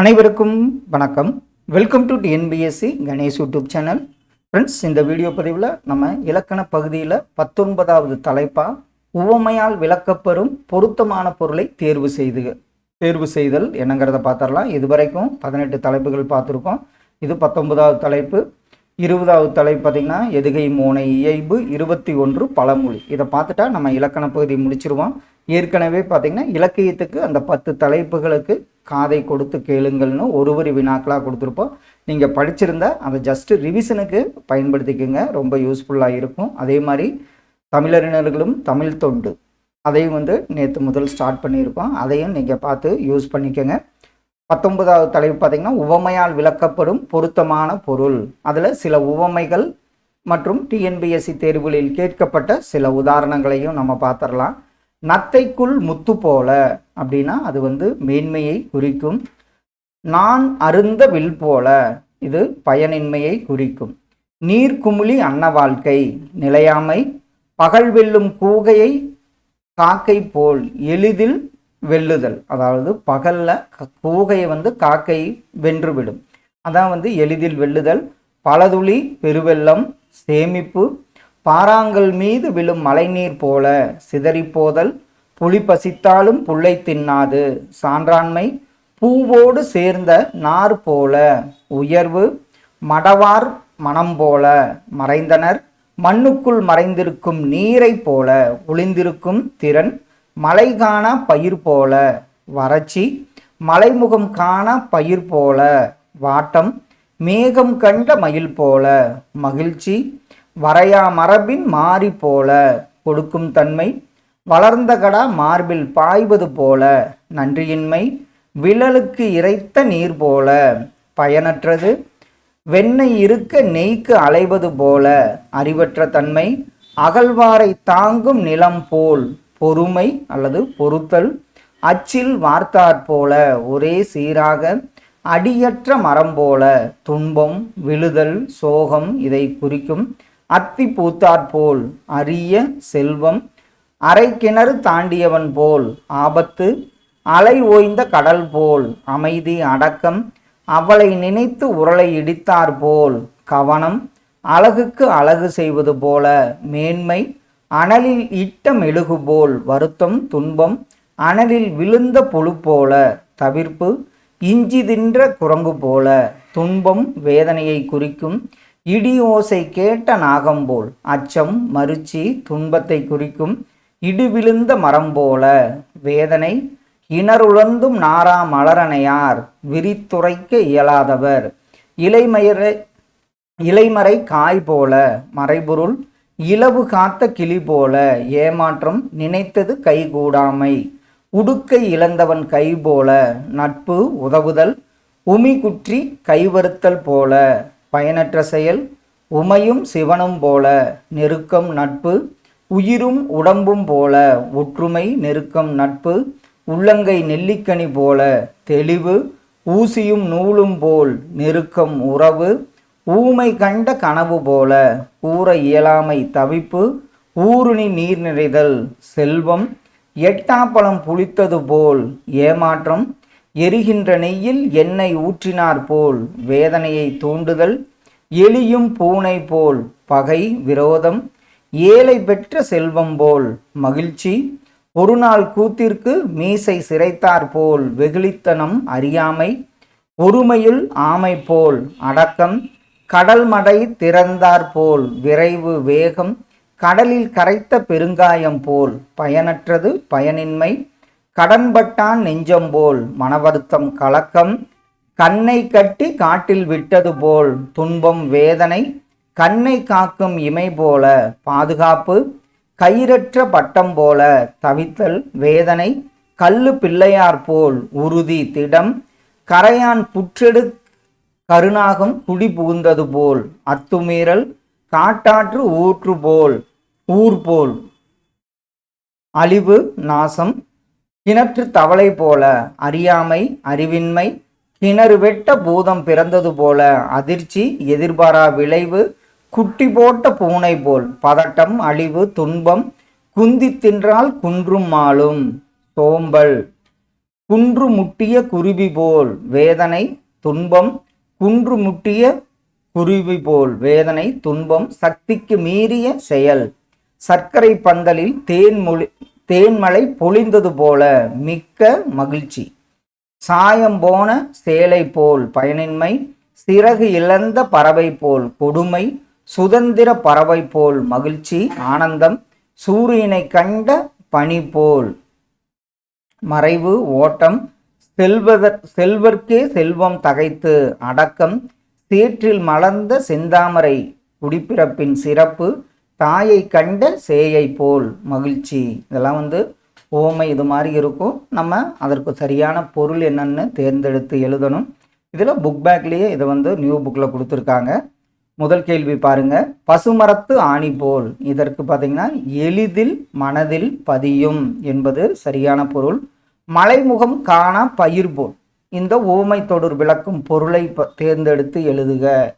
அனைவருக்கும் வணக்கம். Welcome to TNPSC Ganesh YouTube channel friends இந்த வீடியோ பதிவில் நம்ம இலக்கண பகுதியில் பத்தொன்பதாவது தலைப்பா உவமையால் விளக்கப்பெறும் பொருத்தமான பொருளை தேர்வு செய்து தேர்வு செய்தல் என்னங்கிறத பார்த்துடலாம் இதுவரைக்கும் பதினெட்டு தலைப்புகள் பார்த்துருக்கோம் இது பத்தொன்பதாவது தலைப்பு. இருபதாவது தலைப்பு பார்த்திங்கன்னா எதுகை மோனை இயைபு இருபத்தி ஒன்று பழமொழி. இதை பார்த்துட்டா நம்ம இலக்கண பகுதி முடிச்சிருவோம். ஏற்கனவே பார்த்திங்கன்னா இலக்கியத்துக்கு அந்த பத்து தலைப்புகளுக்கு காதை கொடுத்து கேளுங்கள்னு ஒரு ஒரு வினாக்களாக கொடுத்துருப்போம். நீங்கள் படிச்சிருந்தா அதை ஜஸ்ட்டு ரிவிஷனுக்கு பயன்படுத்திக்கோங்க. ரொம்ப யூஸ்ஃபுல்லாக இருக்கும். அதே மாதிரி தமிழறிஞர்களும் தமிழ் தொண்டு. அதையும் வந்து நேற்று முதல் ஸ்டார்ட் பண்ணியிருக்கோம். அதையும் நீங்கள் பார்த்து யூஸ் பண்ணிக்கோங்க. பத்தொன்பதாவது தலைப்பு பார்த்தீங்கன்னா உவமையால் விளக்கப்படும் பொருத்தமான பொருள். அதில் சில உவமைகள் மற்றும் டிஎன்பிஎஸ்சி தேர்வுகளில் கேட்கப்பட்ட சில உதாரணங்களையும் நம்ம பார்த்துடலாம். நத்தைக்குள் முத்து போல. அப்படின்னா அது வந்து மேன்மையை குறிக்கும். நான் அருந்த வில் போல இது பயனின்மையை குறிக்கும். நீர்க்குமிழி அன்ன வாழ்க்கை நிலையாமை பகல் வெல்லும் கூகையை காக்கை போல் எளிதில் வெல்லுதல். அதாவது பகல்ல கூகையை வந்து காக்கை வென்றுவிடும். அதான் வந்து எளிதில் வெல்லுதல். பலதுளி பெருவெல்லம் சேமிப்பு பாறாங்கல் மீது விழும் மழைநீர் போல சிதறிப்போதல் புலி பசித்தாலும் புல்லை தின்னாது. சான்றாண்மை பூவோடு சேர்ந்த நார் போல. உயர்வு மடவார் மனம் போல. மறைந்தனர் மண்ணுக்குள் மறைந்திருக்கும் நீரைப் போல. ஒளிந்திருக்கும் திறன் மலை காண பயிர் போல. வறட்சி மலைமுகம் காண பயிர் போல. வாட்டம் மேகம் கண்ட மயில் போல. மகிழ்ச்சி வரையா மரபின் மாறி போல. கொடுக்கும் தன்மை வளர்ந்த கடா மார்பில் பாய்வது போல நன்றியின்மை விழலுக்கு இறைத்த நீர் போல பயனற்றது வெண்ணெய் இருக்க நெய்க்கு அலைவது போல அறிவற்ற தன்மை அகழ்வாரை தாங்கும் நிலம் போல் பொறுமை அல்லது பொறுத்தல் அச்சில் வார்த்தாற் போல ஒரே சீராக அடியற்ற மரம் போல துன்பம் விழுதல் சோகம் இதை குறிக்கும் அத்தி பூத்தாற் போல் அரிய செல்வம் அரை கிணறு தாண்டியவன் போல் ஆபத்து அலை ஓய்ந்த கடல் போல் அமைதி அடக்கம் அவளை நினைத்து உரலை இடித்தார் போல் கவனம் அழகுக்கு அழகு செய்வது போல மேன்மை அனலில் இட்ட மெழுகு போல் வருத்தம் துன்பம் அனலில் விழுந்த புழு போல தவிர்ப்பு இஞ்சி தின்ற குரங்கு போல துன்பம் வேதனையை குறிக்கும் இடி ஓசை கேட்ட நாகம் போல் அச்சம் மறுச்சி துன்பத்தை குறிக்கும் இடுவிழுந்த மரம் போல வேதனை இணருழந்தும் நாரா மலரணையார் விரித்துரைக்க இயலாதவர். இலைமயரை இலைமறை காய் போல மறைபொருள் இலவு காத்த கிளி போல ஏமாற்றம் நினைத்தது கைகூடாமை. உடுக்கை இழந்தவன் கை போல நட்பு உதவுதல் உமி குற்றி கைவருத்தல் போல பயனற்ற செயல் உமையும் சிவனும் போல நெருக்கம் நட்பு உயிரும் உடம்பும் போல ஒற்றுமை நெருக்கம் நட்பு உள்ளங்கை நெல்லிக்கனி போல தெளிவு ஊசியும் நூலும் போல் நெருக்கம் உறவு ஊமை கண்ட கனவு போல கூற இயலாமை தவிப்பு ஊருணி நீர் நிறைதல் செல்வம் எட்டாப்பழம் புளித்தது போல் ஏமாற்றம் எரிகின்ற நெய்யில் எண்ணெய் ஊற்றினார் போல் வேதனையை தூண்டுதல் எலியும் பூனை போல் பகை விரோதம் ஏழை பெற்ற செல்வம் போல் மகிழ்ச்சி ஒரு நாள் கூத்திற்கு மீசை சிரைத்தார் போல் வெகுளித்தனம் அறியாமை ஒருமையில் ஆமை போல் அடக்கம் கடல் மடை திறந்தார் போல் விரைவு வேகம் கடலில் கரைத்த பெருங்காயம் போல் பயனற்றது பயனின்மை கடன்பட்டான் நெஞ்சம் போல் மனவருத்தம் கலக்கம் கண்ணை கட்டி காட்டில் விட்டது போல் துன்பம் வேதனை கண்ணை காக்கும் இமை போல பாதுகாப்பு கயிறற்ற பட்டம் போல தவித்தல் வேதனை கல்லு பிள்ளையார் போல் உறுதி திடம் கரையான் புற்றெடு கருணாகம் குடி புகுந்தது போல் அத்துமீறல் காட்டாற்று ஊற்று போல் ஊர் போல் அழிவு நாசம் கிணற்று தவளை போல அறியாமை அறிவின்மை கிணறு வெட்ட பூதம் பிறந்தது போல அதிர்ச்சி எதிர்பாரா விளைவு குட்டி போட்ட பூனை போல் பதட்டம் அழிவு துன்பம் குந்தி தின்றால் குன்றும் மாளும் சோம்பல் குன்று முட்டிய குருவி போல் வேதனை துன்பம் குன்று முட்டிய குருவி போல் வேதனை துன்பம் சக்திக்கு மீறிய செயல். சர்க்கரை பந்தலில் தேன்மொழி தேன்மலை பொழிந்தது போல மிக்க மகிழ்ச்சி. சாயம் போன சேலை போல் பயனின்மை சிறகு இழந்த பறவை போல் கொடுமை சுதந்திர பறவை போல் மகிழ்ச்சி ஆனந்தம் சூரியனை கண்ட பனி போல். மறைவு ஓட்டம் செல்வதற் செல்வர்க்கே செல்வம் தகைத்து அடக்கம் சேற்றில் மலர்ந்த செந்தாமரை குடிப்பிறப்பின் சிறப்பு தாயை கண்ட சேயை போல் மகிழ்ச்சி. இதெல்லாம் வந்து ஓமை இது மாதிரி இருக்கும். நம்ம அதற்கு சரியான பொருள் என்னன்னு தேர்ந்தெடுத்து எழுதணும். இதில் புக் பேக்லேயே இதை வந்து நியூ புக்கில் கொடுத்துருக்காங்க. முதல் கேள்வி பாருங்க. பசுமரத்து ஆணி போல். இதற்கு பார்த்தீங்கன்னா எளிதில் மனதில் பதியும் என்பது சரியான பொருள். மலைமுகம் காண பயிர் போல். இந்த ஓமை தொடர் விளக்கும் பொருளை ப- தேர்ந்தெடுத்து எழுதுக.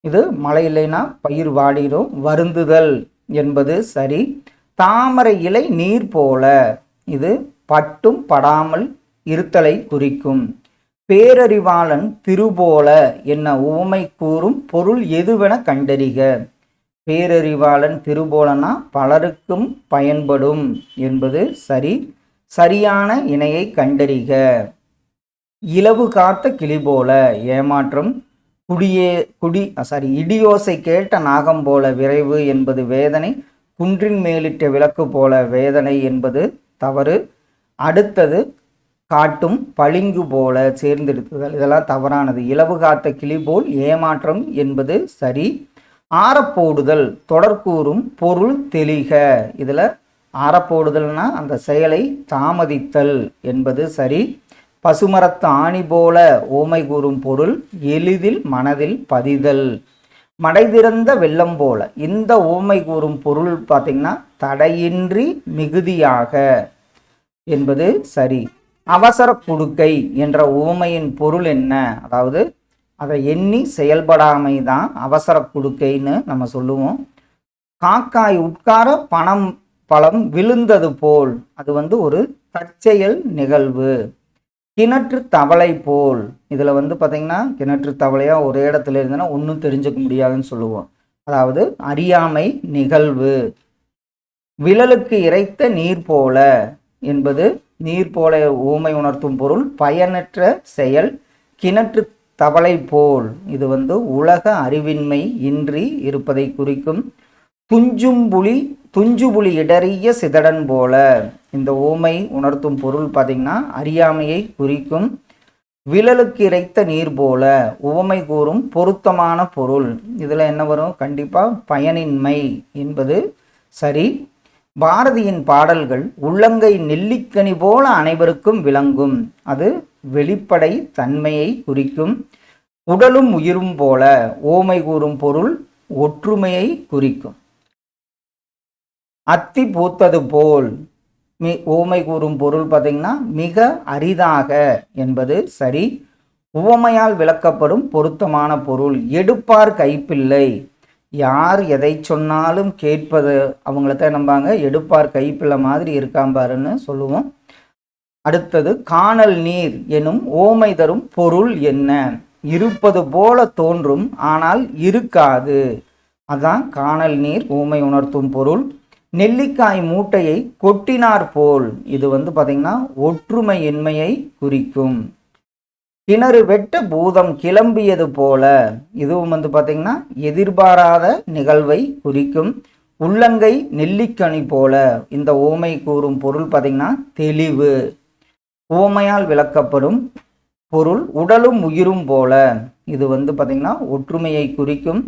இது மழை இல்லைன்னா பயிர் வாடிடும். வருந்துதல் என்பது சரி. தாமரை இலை நீர் போல. இது பட்டும் படாமல் இருத்தலை குறிக்கும். பேரறிவாளன் திருபோல என்ன உவமை கூறும் பொருள் எதுவென கண்டறிக. பேரறிவாளன் திருபோலனா பலருக்கும் பயன்படும் என்பது சரி சரியான இணையை கண்டறிக. இலவு காத்த கிளி போல ஏமாற்றம் குடியே குடி சாரி இடியோசை கேட்ட நாகம் போல விரைவு என்பது வேதனை குன்றின் மேலிட்ட விளக்கு போல வேதனை என்பது தவறு. அடுத்தது காட்டும் பளிங்கு போல சேர்ந்தெடுத்துதல் இதெல்லாம் தவறானது. இலவு காத்த கிளி போல் ஏமாற்றம் என்பது சரி. ஆறப்போடுதல் தொடர்கூறும் பொருள் தெளிக. இதில் ஆறப்போடுதல்னா அந்த செயலை தாமதித்தல் என்பது சரி. பசுமரத்து ஆணி போல ஓமை கூறும் பொருள் எளிதில் மனதில் பதிதல். மடைதிறந்த வெள்ளம் போல இந்த ஓமை கூறும் பொருள் பார்த்தீங்கன்னா தடையின்றி மிகுதியாக என்பது சரி. அவசர குடுக்கை என்ற உவமையின் பொருள் என்ன? அதாவது அதை எண்ணி செயல்படாமை தான் அவசர குடுக்கைன்னு நம்ம சொல்லுவோம். காக்காய் உட்கார பணம் பழம் விழுந்தது போல் அது வந்து ஒரு தற்செயல் நிகழ்வு. கிணற்று தவளை போல். இதில் வந்து பார்த்தீங்கன்னா கிணற்று தவளையாக ஒரே இடத்துல இருந்ததுன்னா ஒன்றும் தெரிஞ்சுக்க முடியாதுன்னு சொல்லுவோம். அதாவது அறியாமை நிகழ்வு. விழலுக்கு இறைத்த நீர் போல என்பது நீர் போல ஊமை உணர்த்தும் பொருள் பயனற்ற செயல் கிணற்று தவளை போல். இது வந்து உலக அறிவின்மை இன்றி இருப்பதை குறிக்கும் துஞ்சும் புலி துஞ்சு புலி இடறிய சிதடன் போல. இந்த ஊமை உணர்த்தும் பொருள் பார்த்திங்கன்னா அறியாமையை குறிக்கும் விழலுக்கு இறைத்த நீர் போல. உவமை கூறும் பொருத்தமான பொருள். இதில் என்ன வரும்? கண்டிப்பாக பயனின்மை என்பது சரி. பாரதியின் பாடல்கள் உள்ளங்கை நெல்லிக்கனி போல அனைவருக்கும் விளங்கும். அது வெளிப்படை தன்மையை குறிக்கும். உடலும் உயிரும் போல ஓமை கூறும் பொருள் ஒற்றுமையை குறிக்கும். அத்தி பூத்தது போல் மி ஓமை கூறும் பொருள் பார்த்தீங்கன்னா மிக அரிதாக என்பது சரி. உவமையால் விளக்கப்படும் பொருத்தமான பொருள். எடுப்பார் கைப்பிள்ளை. யார் எதை சொன்னாலும் கேட்பது அவங்களத்தான் நம்பாங்க. எடுப்பார் கைப்பிள்ளை மாதிரி இருக்காம்பாருன்னு சொல்லுவோம். அடுத்தது காணல் நீர் எனும் ஓமை தரும் பொருள் என்ன? இருப்பது போல தோன்றும் ஆனால் இருக்காது. அதான் காணல் நீர் ஊமை உணர்த்தும் பொருள். நெல்லிக்காய் மூட்டையை கொட்டினார் போல் இது வந்து பார்த்திங்கன்னா ஒற்றுமையின்மையை குறிக்கும். கிணறு வெட்ட பூதம் கிளம்பியது போல. இதுவும் வந்து பார்த்தீங்கன்னா எதிர்பாராத நிகழ்வை குறிக்கும் உள்ளங்கை நெல்லிக்கனி போல. இந்த ஓமை கூறும் பொருள் பார்த்தீங்கன்னா தெளிவு. ஓமையால் விளக்கப்படும் பொருள் உடலும் உயிரும் போல. இது வந்து பார்த்தீங்கன்னா ஒற்றுமையை குறிக்கும்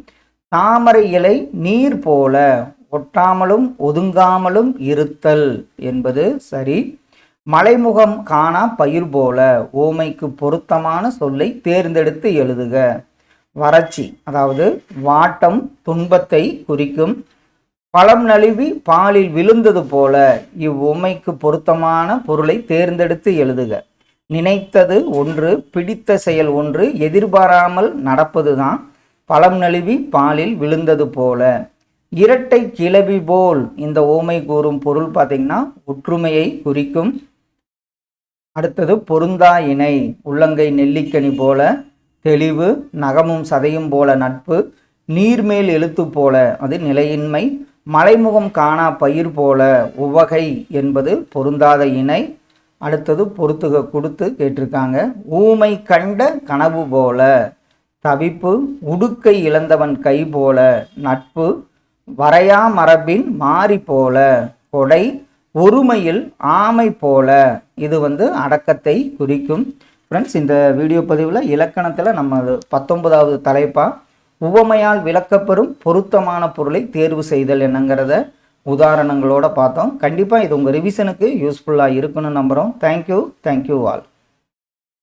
தாமரை இலை நீர் போல. ஒட்டாமலும் ஒதுங்காமலும் இருத்தல் என்பது சரி. மலைமுகம் காணா பயிர் போல ஓமைக்கு பொருத்தமான சொல்லை தேர்ந்தெடுத்து எழுதுக. வறட்சி அதாவது வாட்டம் துன்பத்தை குறிக்கும் பழம் நழுவி பாலில் விழுந்தது போல இவ்வுமைக்கு பொருத்தமான பொருளை தேர்ந்தெடுத்து எழுதுக. நினைத்தது ஒன்று பிடித்த செயல் ஒன்று எதிர்பாராமல் நடப்பதுதான் பழம் நழுவி பாலில் விழுந்தது போல. இரட்டை கிளவி போல் இந்த ஓமை கூறும் பொருள் பார்த்தீங்கன்னா ஒற்றுமையை குறிக்கும் அடுத்தது பொருந்தா இணை உள்ளங்கை நெல்லிக்கனி போல தெளிவு நகமும் சதையும் போல நட்பு நீர்மேல் எழுத்து போல அது நிலையின்மை மலைமுகம் காணா பயிர் போல உவகை என்பது பொருந்தாத இணை. அடுத்தது பொறுத்துக கொடுத்து கேட்டிருக்காங்க ஊமை கண்ட கனவு போல தவிப்பு உடுக்கை இழந்தவன் கை போல நட்பு வரையா மரபின் மாறி போல கொடை ஒருமையில் ஆமை போல. இது வந்து அடக்கத்தை குறிக்கும். ஃப்ரெண்ட்ஸ் இந்த வீடியோ பதிவில் இலக்கணத்தில் நம்ம பத்தொன்பதாவது தலைப்பாக உவமையால் விளக்கப்பெறும் பொருத்தமான பொருளை தேர்வு செய்தல் என்னங்கிறத உதாரணங்களோட பார்த்தோம். கண்டிப்பாக இது உங்கள் ரிவிஷனுக்கு யூஸ்ஃபுல்லாக இருக்குன்னு நம்புகிறோம் தேங்க்யூ தேங்க்யூ ஆல்